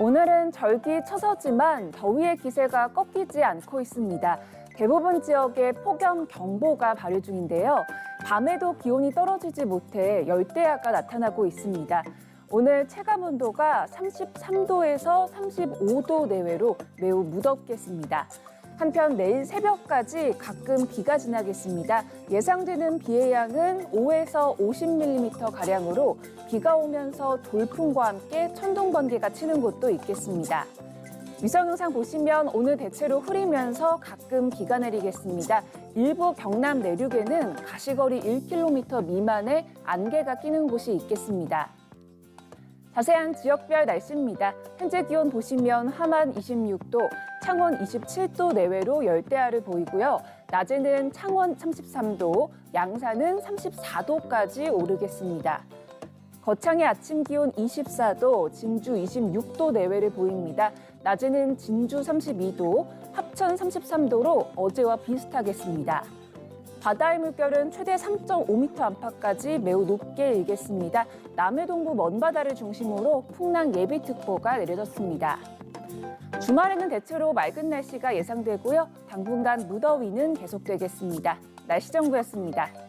오늘은 절기 처서지만 더위의 기세가 꺾이지 않고 있습니다. 대부분 지역에 폭염 경보가 발효 중인데요. 밤에도 기온이 떨어지지 못해 열대야가 나타나고 있습니다. 오늘 체감 온도가 33도에서 35도 내외로 매우 무덥겠습니다. 한편 내일 새벽까지 가끔 비가 지나겠습니다. 예상되는 비의 양은 5에서 50mm 가량으로 비가 오면서 돌풍과 함께 천둥 번개가 치는 곳도 있겠습니다. 위성 영상 보시면 오늘 대체로 흐리면서 가끔 비가 내리겠습니다. 일부 경남 내륙에는 가시거리 1km 미만의 안개가 끼는 곳이 있겠습니다. 자세한 지역별 날씨입니다. 현재 기온 보시면 함안 26도, 창원 27도 내외로 열대야를 보이고요. 낮에는 창원 33도, 양산은 34도까지 오르겠습니다. 거창의 아침 기온 24도, 진주 26도 내외를 보입니다. 낮에는 진주 32도, 합천 33도로 어제와 비슷하겠습니다. 바다의 물결은 최대 3.5m 안팎까지 매우 높게 일겠습니다. 남해동부 먼바다를 중심으로 풍랑 예비특보가 내려졌습니다. 주말에는 대체로 맑은 날씨가 예상되고요. 당분간 무더위는 계속되겠습니다. 날씨 정보였습니다.